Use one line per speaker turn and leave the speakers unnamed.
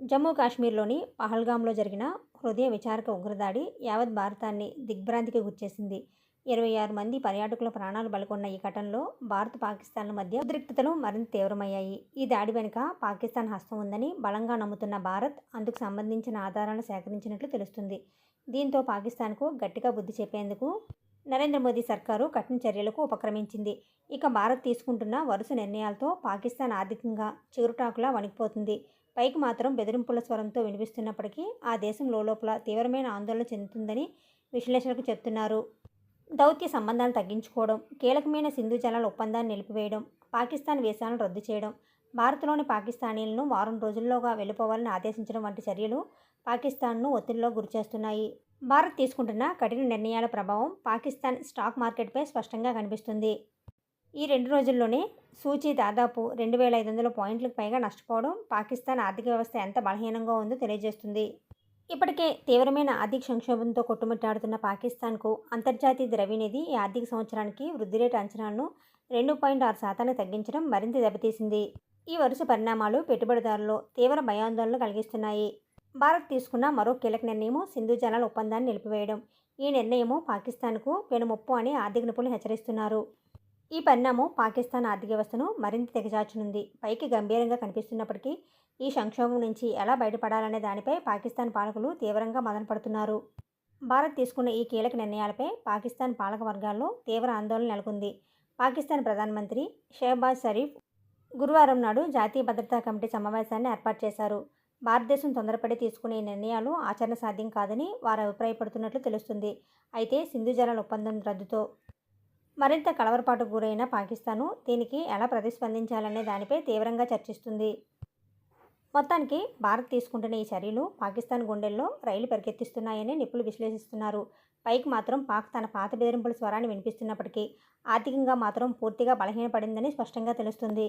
జమ్మూ కాశ్మీర్లోని పహల్గాంలో జరిగిన హృదయ విచారక ఉగ్రదాడి యావత్ భారతాన్ని దిగ్భ్రాంతికి గురిచేసింది ఇరవై ఆరు మంది పర్యాటకుల ప్రాణాలు బలకొన్న ఈ ఘటనలో భారత్ పాకిస్తాన్ల మధ్య ఉద్రిక్తతలు మరింత తీవ్రమయ్యాయి. ఈ దాడి వెనుక పాకిస్తాన్ హస్తం ఉందని బలంగా నమ్ముతున్న భారత్ అందుకు సంబంధించిన ఆధారాలను సేకరించినట్లు తెలుస్తుంది. దీంతో పాకిస్తాన్కు గట్టిగా బుద్ధి చెప్పేందుకు నరేంద్ర మోదీ సర్కారు కఠిన చర్యలకు ఉపక్రమించింది. ఇక భారత్ తీసుకుంటున్న వరుస నిర్ణయాలతో పాకిస్తాన్ ఆర్థికంగా చిగురుటాకులా వణికిపోతుంది. పైకి మాత్రం బెదిరింపుల స్వరంతో వినిపిస్తున్నప్పటికీ ఆ దేశం లోపల తీవ్రమైన ఆందోళన చెందుతుందని విశ్లేషకులు చెప్తున్నారు. దౌత్య సంబంధాలు తగ్గించుకోవడం కీలకమైన సింధు జలాల ఒప్పందాన్ని నిలిపివేయడం పాకిస్తాన్ వీసాలను రద్దు చేయడం భారత్లోని పాకిస్తానీలను వారం రోజుల్లోగా వెళ్ళిపోవాలని ఆదేశించడం వంటి చర్యలు పాకిస్తాన్ను ఒత్తిడిలో గురిచేస్తున్నాయి. భారత్ తీసుకుంటున్న కఠిన నిర్ణయాల ప్రభావం పాకిస్తాన్ స్టాక్ మార్కెట్పై స్పష్టంగా కనిపిస్తుంది. ఈ రెండు రోజుల్లోనే సూచీ దాదాపు రెండు వేల ఐదు వందల పాయింట్లకు పైగా నష్టపోవడం పాకిస్తాన్ ఆర్థిక వ్యవస్థ ఎంత బలహీనంగా ఉందో తెలియజేస్తుంది. ఇప్పటికే తీవ్రమైన ఆర్థిక సంక్షోభంతో కొట్టుమిట్టాడుతున్న పాకిస్తాన్కు అంతర్జాతీయ ద్రవ్యనిధి ఈ ఆర్థిక సంవత్సరానికి వృద్ధి రేటు అంచనాలను రెండు పాయింట్ ఆరు శాతానికి తగ్గించడం మరింత దెబ్బతీసింది. ఈ వరుస పరిణామాలు పెట్టుబడిదారులు తీవ్ర భయాందోళనలు కలిగిస్తున్నాయి. భారత్ తీసుకున్న మరో కీలక నిర్ణయం సింధు జలాల ఒప్పందాన్ని నిలిపివేయడం. ఈ నిర్ణయము పాకిస్తాన్కు పెనుముప్పు అని ఆర్థిక నిపుణులు హెచ్చరిస్తున్నారు. ఈ పరిణామం పాకిస్తాన్ ఆర్థిక వ్యవస్థను మరింత తెగజార్చనుంది. పైకి గంభీరంగా కనిపిస్తున్నప్పటికీ ఈ సంక్షోభం నుంచి ఎలా బయటపడాలనే దానిపై పాకిస్తాన్ పాలకులు తీవ్రంగా మదనపడుతున్నారు భారత్ తీసుకున్న ఈ కీలక నిర్ణయాలపై పాకిస్తాన్ పాలక వర్గాల్లో తీవ్ర ఆందోళన నెలకొంది. పాకిస్తాన్ ప్రధానమంత్రి షెహబాజ్ షరీఫ్ గురువారం నాడు జాతీయ భద్రతా కమిటీ సమావేశాన్ని ఏర్పాటు చేశారు. భారతదేశం తొందరపడి తీసుకునే ఈ నిర్ణయాలు ఆచరణ సాధ్యం కాదని వారు అభిప్రాయపడుతున్నట్లు తెలుస్తుంది. అయితే సింధు జలాల ఒప్పందం రద్దుతో మరింత కలవరపాటు గురైన పాకిస్తాను దీనికి ఎలా ప్రతిస్పందించాలనే దానిపై తీవ్రంగా చర్చిస్తుంది. మొత్తానికి భారత్ తీసుకుంటున్న ఈ చర్యలు పాకిస్తాన్ గుండెల్లో రైలు పరిగెత్తిస్తున్నాయని నిపుణులు విశ్లేషిస్తున్నారు. పైకి మాత్రం పాక్ తన పాత బెదిరింపుల స్వరాన్ని వినిపిస్తున్నప్పటికీ ఆర్థికంగా మాత్రం పూర్తిగా బలహీనపడిందని స్పష్టంగా తెలుస్తుంది.